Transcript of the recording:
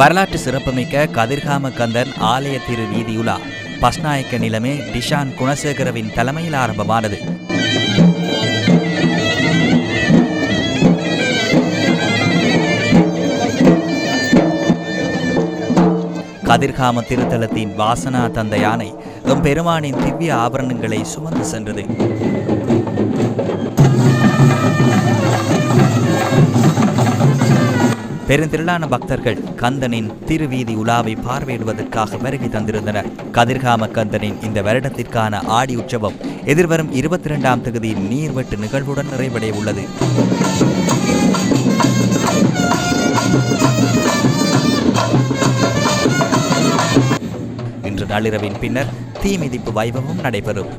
வரலாற்று சிறப்புமிக்க கதிர்காம கந்தன் ஆலய திரு வீதியுலா பஸ்நாயக்க நிலமே டிஷான் குணசேகரவின் தலைமையில் ஆரம்பமானது. கதிர்காம திருத்தலத்தின் வாசனா தந்த யானை எம்பெருமானின் திவ்ய ஆபரணங்களை சுமந்து சென்றது. பெருந்திரளான பக்தர்கள் கந்தனின் திருவீதி உலாவை பார்வையிடுவதற்காக வருகை தந்திருந்தனர். கதிர்காம கந்தனின் இந்த வருடத்திற்கான ஆடி உற்சவம் எதிர்வரும் இருபத்தி இரண்டாம் தேதி நீர்வெட்டு நிகழ்வுடன் நிறைவடைய உள்ளது. இன்று நள்ளிரவின் பின்னர் தீ மிதிப்பு வைபவம் நடைபெறும்.